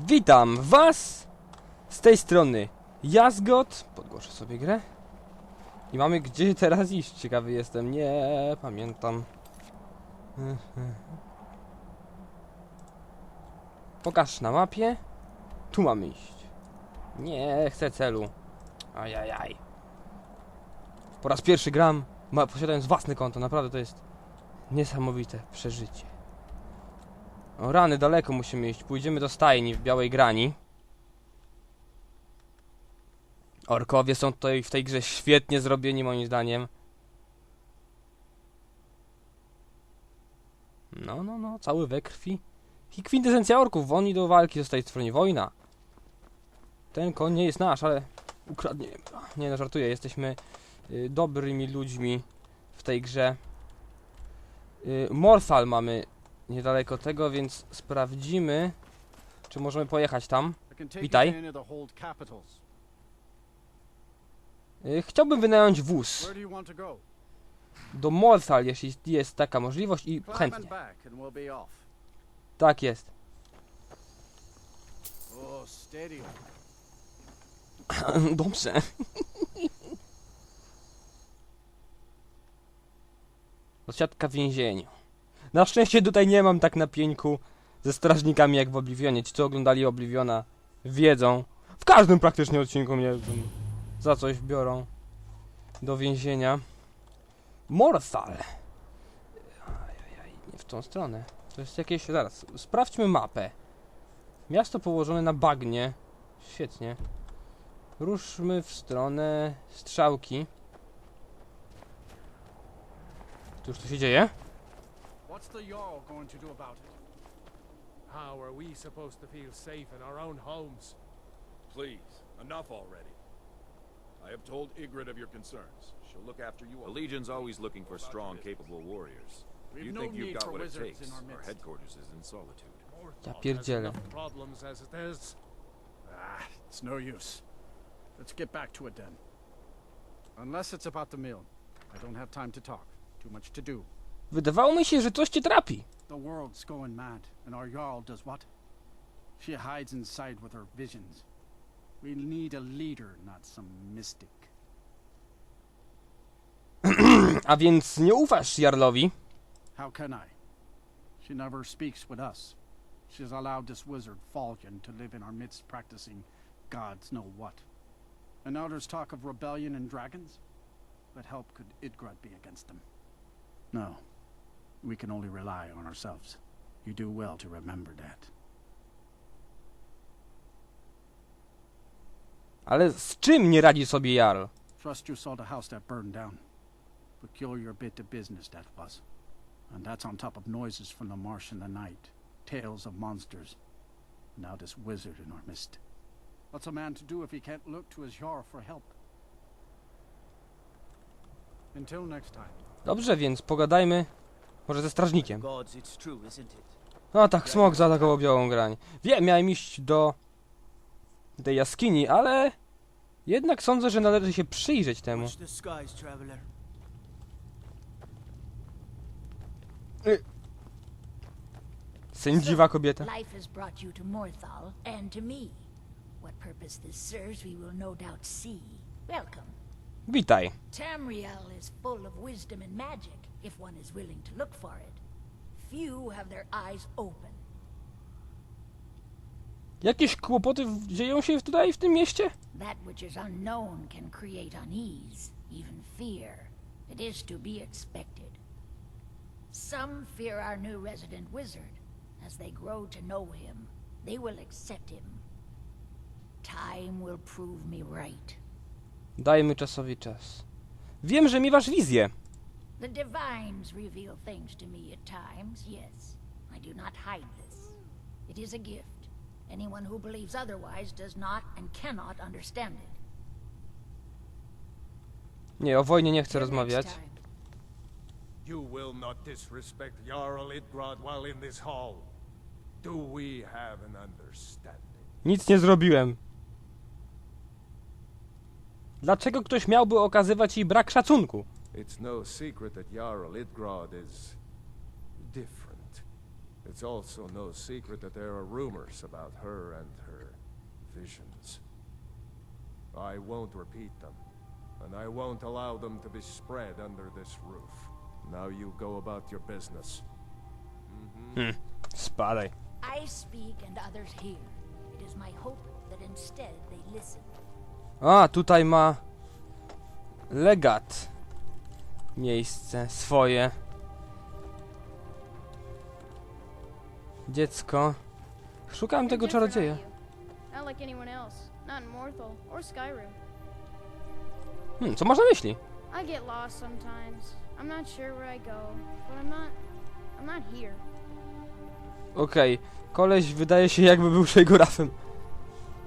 Witam was z tej strony Jazgot. Podgłoszę sobie grę. I mamy gdzie teraz iść. Ciekawy jestem. Nie pamiętam. Pokaż na mapie. Tu mamy iść. Nie chcę celu. Ajajaj. Po raz pierwszy gram, posiadając własne konto. Naprawdę to jest niesamowite przeżycie. O rany, daleko musimy iść. Pójdziemy do stajni w Białej Grani. Orkowie są tutaj w tej grze świetnie zrobieni moim zdaniem. No, no, no, cały we krwi. I kwintesencja orków, oni do walki zostaje stworzeni. Wojna. Ten koń nie jest nasz, ale ukradniemy. Nie no, żartuję, jesteśmy y, dobrymi ludźmi w tej grze. Y, Morthal mamy niedaleko tego, więc sprawdzimy, czy możemy pojechać tam. Witaj. Y, Chciałbym wynająć wóz do Morthal, jeśli jest taka możliwość i chętnie. Tak jest. Oh. Dobrze. Odsiadka w więzieniu. Na szczęście tutaj nie mam tak na pieńku ze strażnikami jak w Oblivionie. Ci, co oglądali Obliviona, wiedzą. W każdym praktycznie odcinku mnie za coś biorą do więzienia. Morthal. Ajajaj, nie w tą stronę. To jest jakieś... Zaraz, sprawdźmy mapę. Miasto położone na bagnie. Świetnie. Ruszmy w stronę strzałki. Cóż tu się dzieje? What's the Jarl going to do about it? How are we supposed to feel safe in our own homes? Please, enough already. I have told Ygritte of your concerns. She'll look after you. The Legion's always looking for strong, capable warriors. We've you no think you've got what it wizards takes? in our Our headquarters is in solitude. Morthal has pierdzielę. enough problems as it is. Ah, it's no use. Let's get back to it then. Unless it's about the mill. I don't have time to talk. Too much to do. Wydawało mi się, że coś cię trapi. The world's going mad, and our Jarl does what? She hides inside with her visions. We need a leader, not some mystic. A więc nie ufasz Jarlowi? How can I? She never speaks with us. She's allowed this wizard, Falcon, to live in our midst practicing gods know what. And now there's talk of rebellion and dragons? What help could Idgrad be against them? No. We can only rely on ourselves. You do well to remember that. Ale z czym nie radzi sobie Jarl? Trust you saw the house that burned down. Peculiar bit of business that was. And that's on top of noises from the marsh in the night. Tales of monsters. Now this wizard in our midst. What's a man to do if he can't look to his Jarl for help? Until next time. Dobrze, więc pogadajmy może ze strażnikiem. No tak, smok zaatakował białą grań. Wiem, miałem iść do tej jaskini, ale jednak sądzę, że należy się przyjrzeć temu. Traveler. Sędziwa kobieta. Life has brought you to Morthal and to me. What purpose this serves, we will no doubt see. Welcome. Witaj. Tamriel is full of wisdom and magic, if one is willing to look for it. Few have their eyes open. Jakieś kłopoty w- dzieją się tutaj w tym mieście? That which is unknown can create unease, even fear. It is to be expected. Some fear our new resident wizard. As they grow to know him, they will accept him. Time will prove me right. Dajmy czasowi czas. Wiem, że miewasz wizję. The divines reveal things to me at times, yes. I do not hide this. It is a gift. Anyone who believes otherwise does not and cannot understand it. Nie, o wojnie nie chcę rozmawiać. You will not disrespect Jarl Idgrad while in this hall. Do we have an understanding? Nic nie zrobiłem. Dlaczego ktoś miałby okazywać jej brak szacunku? It's no secret that Jarl Idgrad is different. It's also no secret that there are rumors about her and her visions. I won't repeat them, and I won't allow them to be spread under this roof. Now you go about your business. Hmm. Spadaj. I speak and others hear. It is my hope that instead they listen. Ah, A, tutaj ma legat. Miejsce swoje. Dziecko. Szukam You're tego czarodzieja. Hmm, co masz na myśli? I get lost sometimes. I'm not sure where I go, but I'm not. I'm not here. Okej, koleś wydaje się jakby był szejgorafem.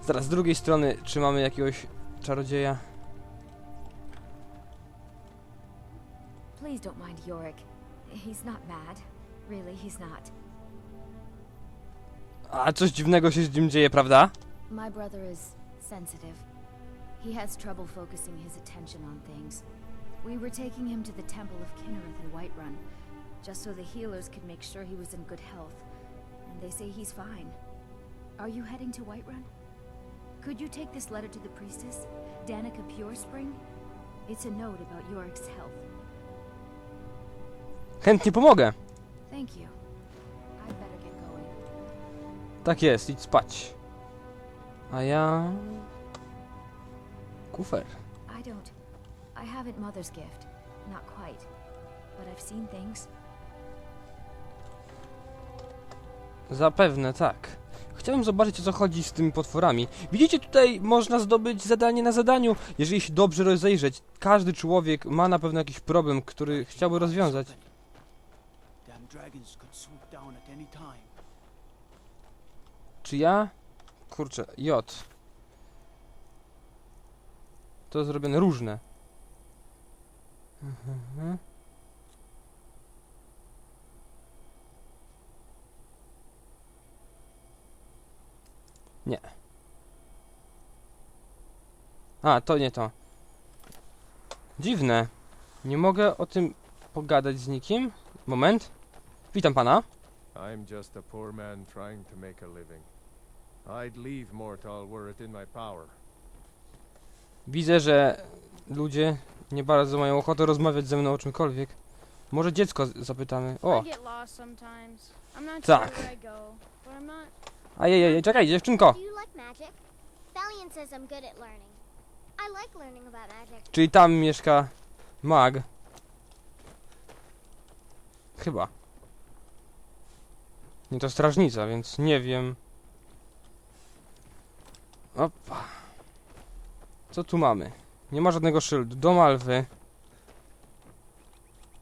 Zaraz, z drugiej strony, czy mamy jakiegoś czarodzieja? Please don't mind Yorick. He's not mad. Really, he's not. A, coś dziwnego się z nim dzieje, prawda? My brother is sensitive. He has trouble focusing his attention on things. We were taking him to the Temple of Kinnereth in Whiterun, just so the healers could make sure he was in good health. And they say he's fine. Are you heading to Whiterun? Could you take this letter to the priestess, Danica Purespring? It's a note about Yorick's health. Chętnie pomogę. Tak jest, idź spać. A ja... Kufer. I don't. I haven't Mother's gift. Not quite. But I've seen things. Zapewne tak. Chciałem zobaczyć o co chodzi z tymi potworami. Widzicie tutaj można zdobyć zadanie na zadaniu. Jeżeli się dobrze rozejrzeć, każdy człowiek ma na pewno jakiś problem, który chciałby rozwiązać. Czy ja? Kurczę, J. To zrobione różne. Nie. A, to nie to. Dziwne. Nie mogę o tym pogadać z nikim. Moment. Witam pana. I'm just a poor man trying to make a living. I'd leave Mortal were it in my power. Widzę, że ludzie nie bardzo mają ochotę rozmawiać ze mną o czymkolwiek. Może dziecko z- zapytamy. O, I get lost sometimes. I'm not Tak. where I go, but I'm not. ajajaj, czekaj, dziewczynko. Do you like magic? Valiant says I'm good at learning. I like learning about magic. Czyli tam mieszka mag. Chyba. Nie to strażnica, więc nie wiem. Opa. Co tu mamy? Nie ma żadnego szyldu. Dom Alwy.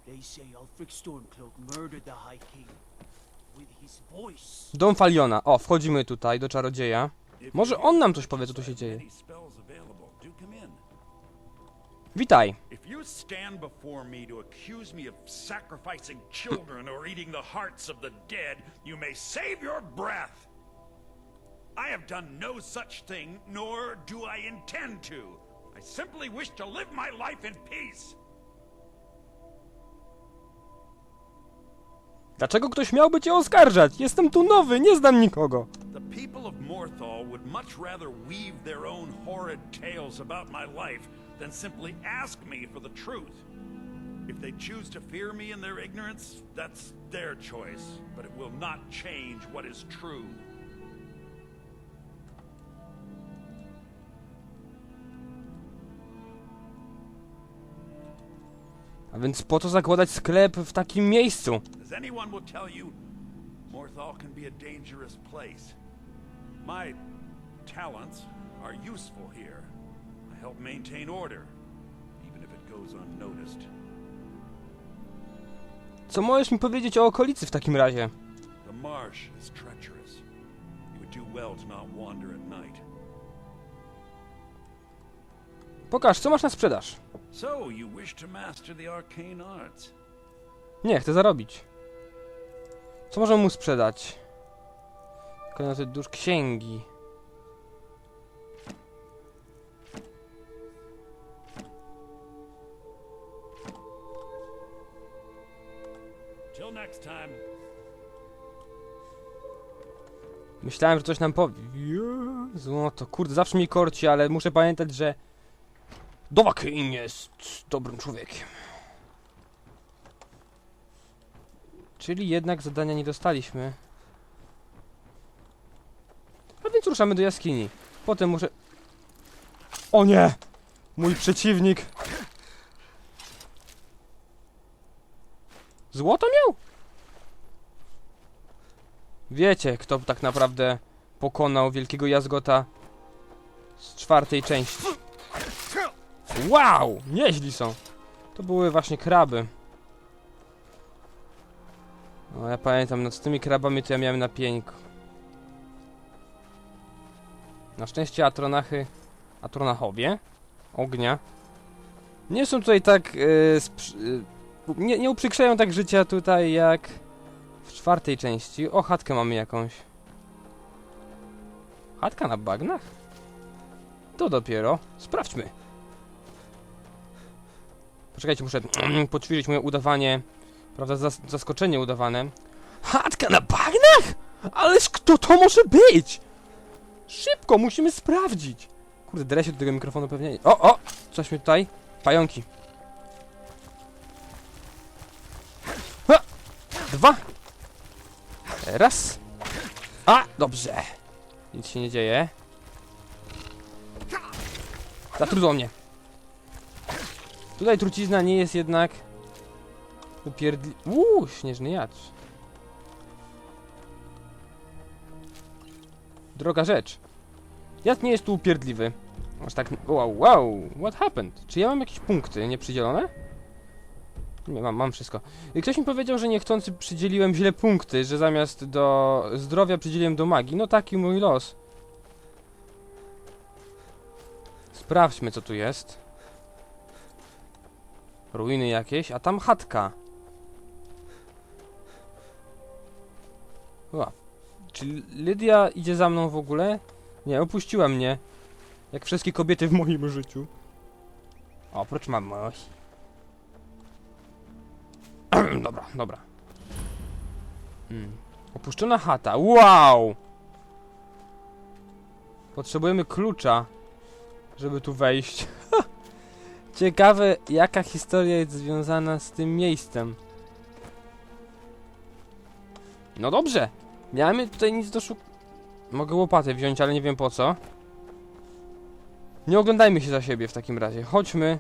They say Ulfric Stormcloak murdered the High King. With his voice. Dom Faliona. O, wchodzimy tutaj do czarodzieja. Może on nam coś powie, co tu się dzieje. Witaj. If you stand before me to accuse me of sacrificing children or eating the hearts of the dead, you may save your breath. I have done no such thing, nor do I intend to. I simply wish to live my life in peace. Dlaczego ktoś miałby cię oskarżać? Jestem tu nowy, nie znam nikogo. The people of Morthal would much rather weave their own horrid tales about my life than simply ask me for the truth. If they choose to fear me in their ignorance, that's their choice, but it will not change what is true. A więc po co zakładać sklep w takim miejscu? As anyone will tell you, Morthal can be a dangerous place. My talents are useful here. Help maintain order, even if it goes unnoticed. Co możesz mi powiedzieć o okolicy w takim razie? The marsh is treacherous. You would do well to not wander at night. Pokaż, co masz na sprzedaż. So, you wish to master the arcane arts? Nie, chcę zarobić. Co możemy mu sprzedać? Klejnoty dusz księgi. Myślałem, że coś nam powie. Złoto, kurde, zawsze mi korci, ale muszę pamiętać, że Dovahkiin jest dobrym człowiekiem. Czyli jednak zadania nie dostaliśmy. A więc ruszamy do jaskini. Potem muszę... O nie! Mój przeciwnik! Złoto miał? Wiecie, kto tak naprawdę pokonał wielkiego jazgota z czwartej części. Wow! Nieźli są. To były właśnie kraby. No ja pamiętam, no z tymi krabami to ja miałem na pieńku. Na szczęście atronachy, atronachowie ognia nie są tutaj tak yy, yy, nie, nie uprzykrzają tak życia tutaj jak w czwartej części. O, chatkę mamy jakąś. Chatka na bagnach? To dopiero. Sprawdźmy. Poczekajcie, muszę poćwiczyć moje udawanie, prawda, zas zaskoczenie udawane. Chatka na bagnach? Ależ kto to może być? Szybko, musimy sprawdzić. Kurde, drę się do tego mikrofonu pewnie. O, o! Coś mi tutaj. Pająki. Ha! Dwa. Raz. A, dobrze. Nic się nie dzieje. Zatrudło mnie. Tutaj trucizna nie jest jednak upierdli... Uuu, śnieżny jadź. Droga rzecz. Jad nie jest tu upierdliwy. Aż tak... Wow, wow, what happened? Czy ja mam jakieś punkty nieprzydzielone? Nie, mam, mam wszystko. Ktoś mi powiedział, że niechcący przydzieliłem źle punkty, że zamiast do zdrowia przydzieliłem do magii. No taki mój los. Sprawdźmy, co tu jest. Ruiny jakieś, a tam chatka. Ła. Czy Lydia idzie za mną w ogóle? Nie, opuściła mnie. Jak wszystkie kobiety w moim życiu. Oprócz mamusi. dobra, dobra. Mm. Opuszczona chata. Wow! Potrzebujemy klucza, żeby tu wejść. Ciekawe, jaka historia jest związana z tym miejscem. No dobrze. Miałem tutaj nic do szuk... Mogę łopatę wziąć, ale nie wiem po co. Nie oglądajmy się za siebie w takim razie. Chodźmy.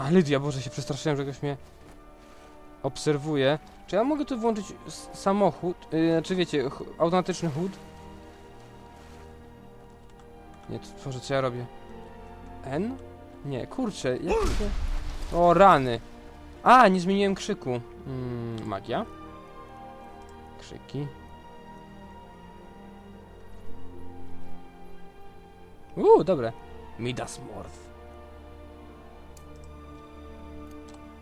A, Lydia, Boże, się przestraszyłem, że ktoś mnie obserwuje. Czy ja mogę tu włączyć samochód? Yy, znaczy wiecie, automatyczny chód? Nie, to Boże, co ja robię? N? Nie, kurczę, jak. O, rany. A, nie zmieniłem krzyku. Mm, magia. Krzyki. Uuu, dobre. Midas Morph.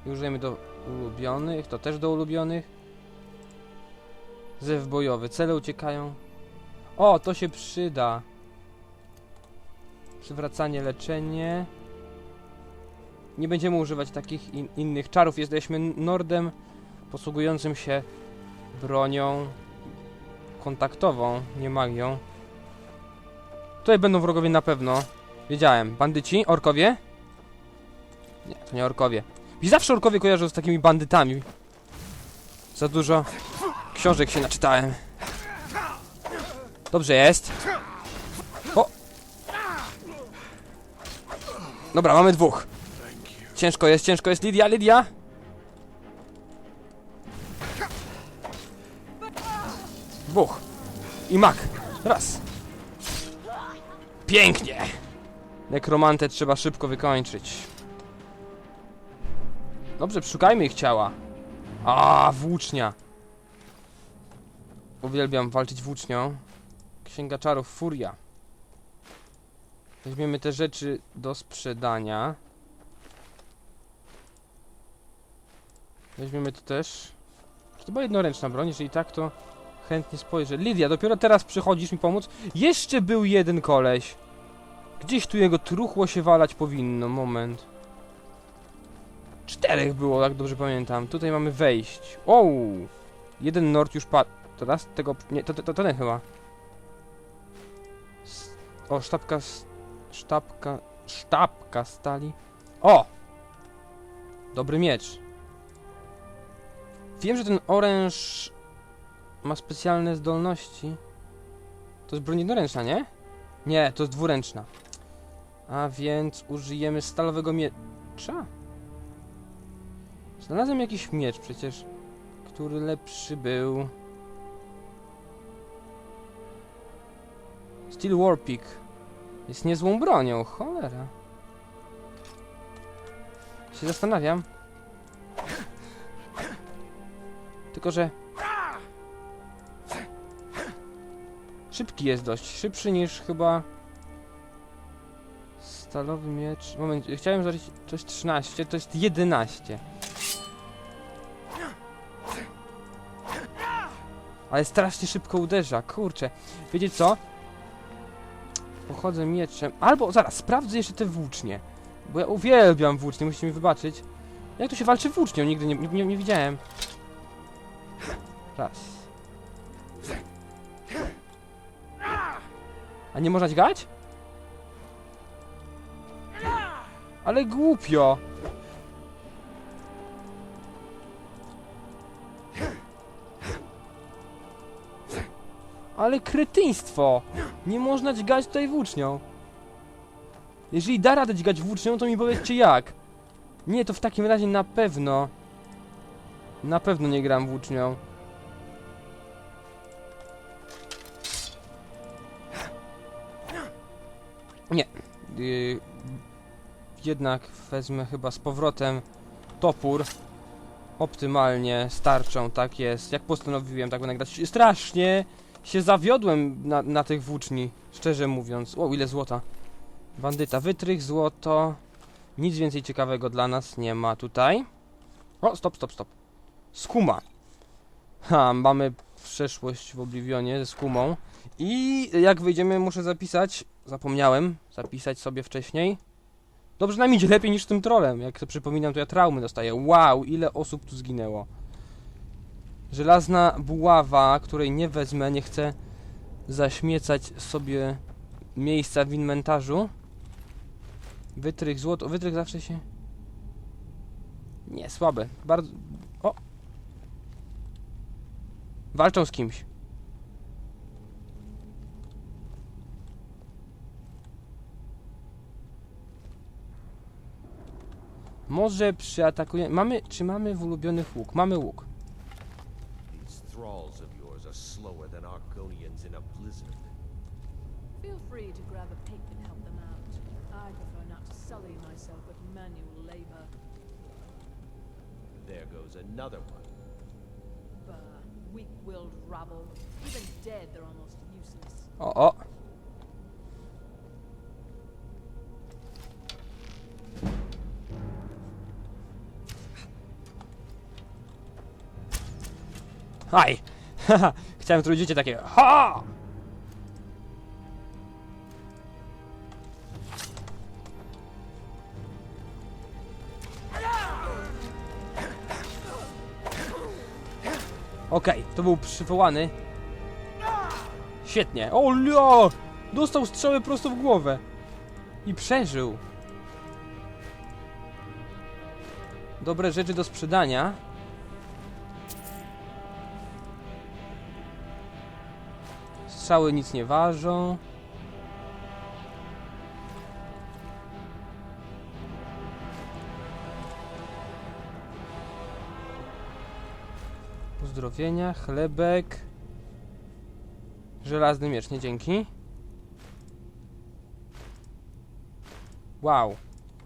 I Użyjemy do ulubionych, to też do ulubionych. Zew bojowy, cele uciekają. O, to się przyda. Przywracanie, leczenie. Nie będziemy używać takich in innych czarów. Jesteśmy Nordem posługującym się bronią kontaktową, nie magią. Tutaj będą wrogowie na pewno. Wiedziałem. Bandyci? Orkowie? Nie, to nie orkowie. I zawsze orkowie kojarzą z takimi bandytami. Za dużo książek się naczytałem. Dobrze jest. O! Dobra, mamy dwóch. Ciężko jest, ciężko jest. Lidia, Lidia! Dwóch. I mak. Raz. Pięknie! Nekromantę trzeba szybko wykończyć. Dobrze, przeszukajmy ich ciała. A, włócznia. Uwielbiam walczyć włócznią. Księga czarów Furia. Weźmiemy te rzeczy do sprzedania. Weźmiemy to też. Czy to była jednoręczna broń? Jeżeli tak, to chętnie spojrzę. Lidia, dopiero teraz przychodzisz mi pomóc? Jeszcze był jeden koleś. Gdzieś tu jego truchło się walać powinno. Moment. Czterech było, jak dobrze pamiętam. Tutaj mamy wejść. O! Jeden nord już padł. Teraz tego... Nie, to, to, to ten chyba. O, sztabka... Sztabka... Sztabka stali. O! Dobry miecz. Wiem, że ten oręż ma specjalne zdolności. To jest broń jednoręczna, nie? Nie, to jest dwuręczna. A więc użyjemy stalowego miecza? Znalazłem jakiś miecz przecież, który lepszy był. Steel Warpik. Jest niezłą bronią, cholera. Się zastanawiam. Tylko, że... Szybki jest dość. Szybszy niż chyba... Stalowy miecz... Moment, chciałem zrobić... To jest 13, to jest 11. Ale strasznie szybko uderza, kurczę. Wiecie co? Pochodzę mieczem. Albo, zaraz, sprawdzę jeszcze te włócznie. Bo ja uwielbiam włócznie, musicie mi wybaczyć. Jak tu się walczy włócznią? Nigdy nie, nie, nie widziałem. Raz. A nie można dźgać? Ale głupio. Ale kretyństwo! Nie można dźgać tutaj włócznią. Jeżeli da radę dźgać włócznią, to mi powiedzcie jak. Nie, to w takim razie na pewno... Na pewno nie gram włócznią. Nie. Yy, jednak wezmę chyba z powrotem topór. Optymalnie starczą, tak jest. Jak postanowiłem, tak będę grać. Strasznie się zawiodłem na, na tych włóczni, szczerze mówiąc. O, ile złota. Bandyta, wytrych, złoto. Nic więcej ciekawego dla nas nie ma tutaj. O, stop, stop, stop. Skuma. Ha, mamy przeszłość w Oblivionie ze skumą. I jak wyjdziemy, muszę zapisać. Zapomniałem zapisać sobie wcześniej. Dobrze nam idzie lepiej niż tym trolem. Jak sobie przypominam, to ja traumy dostaję. Wow, ile osób tu zginęło. Żelazna buława, której nie wezmę, nie chcę zaśmiecać sobie miejsca w inwentarzu. Wytrych złoto, wytrych zawsze się... Nie, słabe. Bardzo... O! Walczą z kimś. Może przyatakujemy... Mamy... Czy mamy w ulubionych łuk? Mamy łuk. These thralls of yours are slower than Argonians in a blizzard. Feel free to grab a pick and help them out. I prefer not to sully myself with manual labor. There goes another one. Bah, weak-willed rabble. Even dead, they're almost useless. O, Haha, Chciałem życie takie. Ha! Okej, to był przywołany. Świetnie. O lia! Dostał strzałę prosto w głowę. I przeżył. Dobre rzeczy do sprzedania. Strzały nic nie ważą. Pozdrowienia, chlebek. Żelazny miecz, nie dzięki. Wow.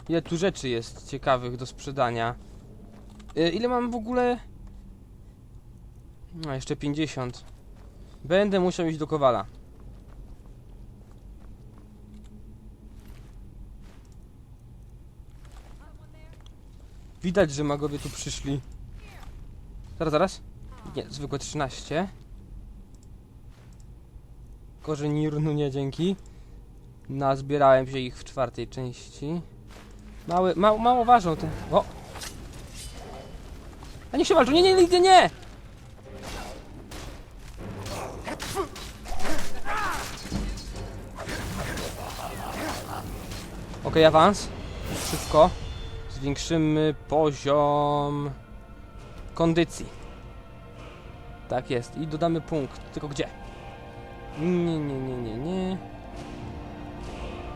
Ile tu rzeczy jest ciekawych do sprzedania. Y, ile mam w ogóle? No, jeszcze 50. Będę musiał iść do Kowala. Widać, że magowie tu przyszli. Zaraz, zaraz. Nie, zwykłe 13. Korzeń Nirnu nie dzięki. Nazbierałem się ich w czwartej części. Małe, mało, mało ważą te. O! A niech się walczą! Nie, nie, nigdy nie! Ok, awans. Szybko. Zwiększymy poziom kondycji. Tak jest. I dodamy punkt. Tylko gdzie? Nie, nie, nie, nie, nie.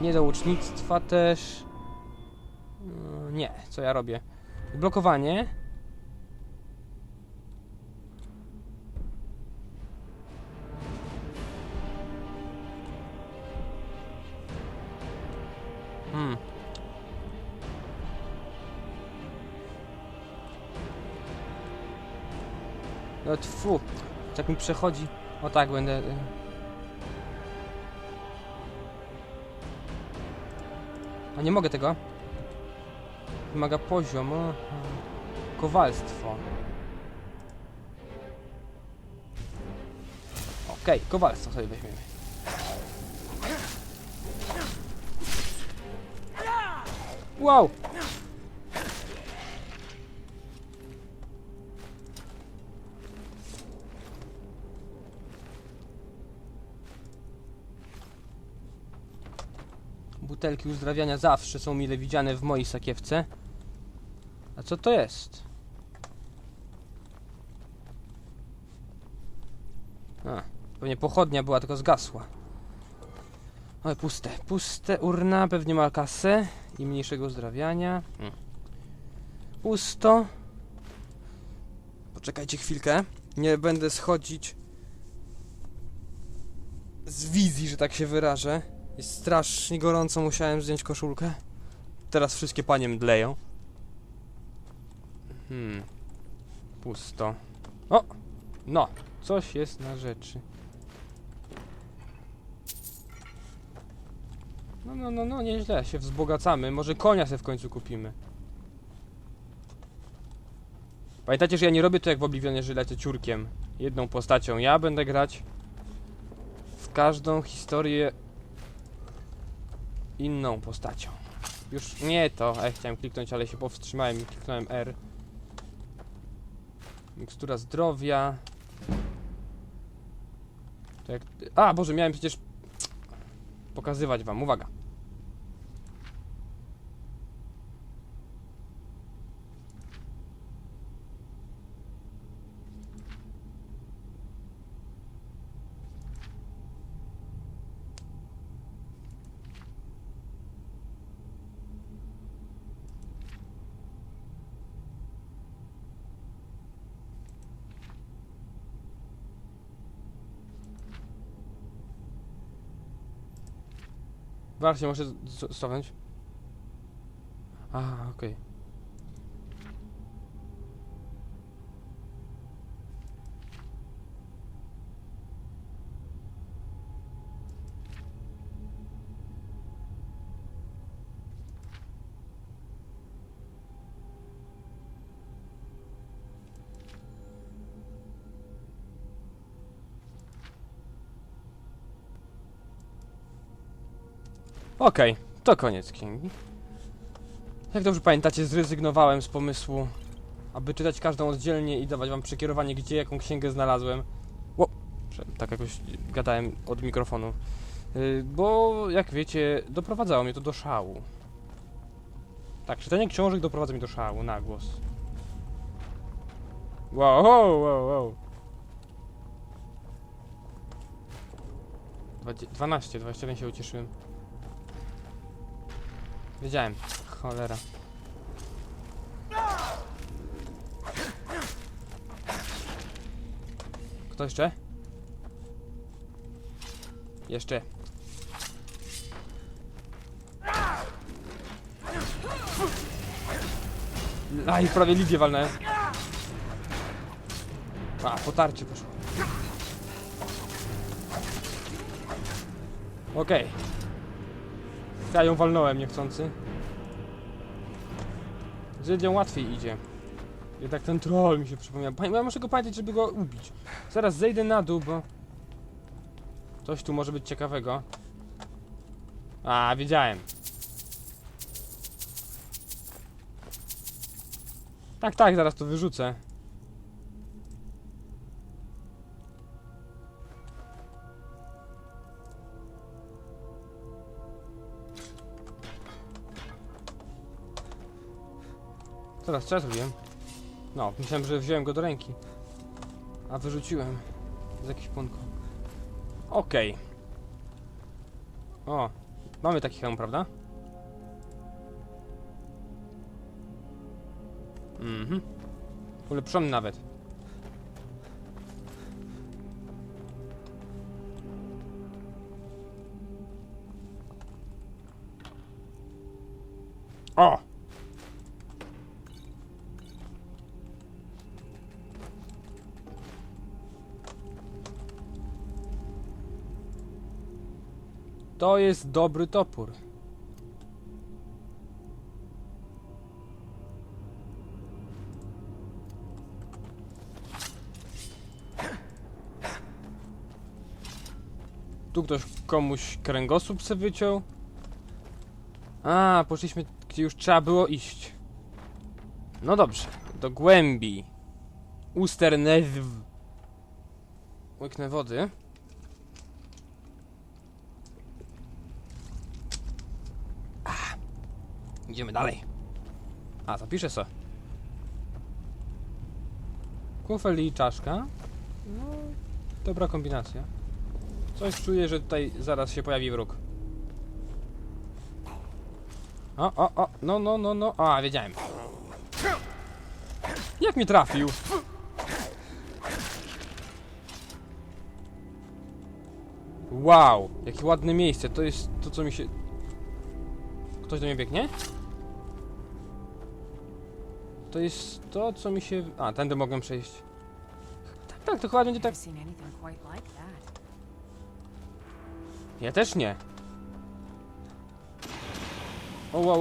Nie do łucznictwa też. Yy, Nie, co ja robię? Blokowanie. Hmm. No tfu, tak mi przechodzi. O tak, będę... y. A nie mogę tego. Wymaga poziom. Kowalstwo. Okej, kowalstwo sobie weźmiemy. Wow! Butelki uzdrawiania zawsze są mile widziane w mojej sakiewce. A co to jest? A, pewnie pochodnia była, tylko zgasła. Oj, puste, puste, urna, pewnie ma kasę i mniejszego uzdrawiania. Hmm. Pusto. Poczekajcie chwilkę. Nie będę schodzić z wizji, że tak się wyrażę. Jest strasznie gorąco, musiałem zdjąć koszulkę. Teraz wszystkie panie mdleją. Hmm. Pusto. O! No, coś jest na rzeczy. No, no, no, no, nieźle, się wzbogacamy. Może konia sobie w końcu kupimy. Pamiętajcie, że ja nie robię to jak w Oblivionie, że lecę ciurkiem. Jedną postacią. Ja będę grać w każdą historię inną postacią. Już nie to, a chciałem kliknąć, ale się powstrzymałem i kliknąłem R. Mikstura zdrowia. To jak... A, Boże, miałem przecież pokazywać wam. Uwaga. Właśnie, muszę cofnąć. A, okej. Okej, to koniec księgi. Jak dobrze pamiętacie, zrezygnowałem z pomysłu, aby czytać każdą oddzielnie i dawać wam przekierowanie, gdzie jaką księgę znalazłem. Ło, tak jakoś gadałem od mikrofonu. Yy, bo, jak wiecie, doprowadzało mnie to do szału. Tak, czytanie książek doprowadza mnie do szału, na głos. Wow, wow, wow, wow. Dwadzie- 12, 21 się ucieszyłem. Wiedziałem. Cholera. Kto jeszcze? Jeszcze. Aj, prawie Lidię walnąłem. A, potarcie poszło. Okej. Ja ją walnąłem niechcący. Lidią łatwiej idzie. Jednak ten troll mi się przypomniał. Pamię- Ja muszę go pamiętać, żeby go ubić. Zaraz zejdę na dół, bo... Coś tu może być ciekawego. A, wiedziałem. Tak, tak, zaraz to wyrzucę. Teraz ja zrobiłem? No, myślałem, że wziąłem go do ręki. A wyrzuciłem. Z jakichś płonków. Okej. O, mamy taki hełm, prawda? Mhm. Ulepszony nawet. O! To jest dobry topór. Tu ktoś komuś kręgosłup se wyciął. A, poszliśmy gdzie już trzeba było iść. No dobrze, do głębi. Usternezw. Łyknę wody. Idziemy dalej. A, zapiszę co. Kufel i czaszka. No, dobra kombinacja. Coś czuję, że tutaj zaraz się pojawi wróg. O, o, o, no, no, no, no, a, wiedziałem. Jak mi trafił? Wow, jakie ładne miejsce, to jest to, co mi się... Ktoś do mnie biegnie? To jest to, co mi się... A, tędy mogłem przejść. Tak, tak, dokładnie nie tak... Ja też nie. O, wow, wow.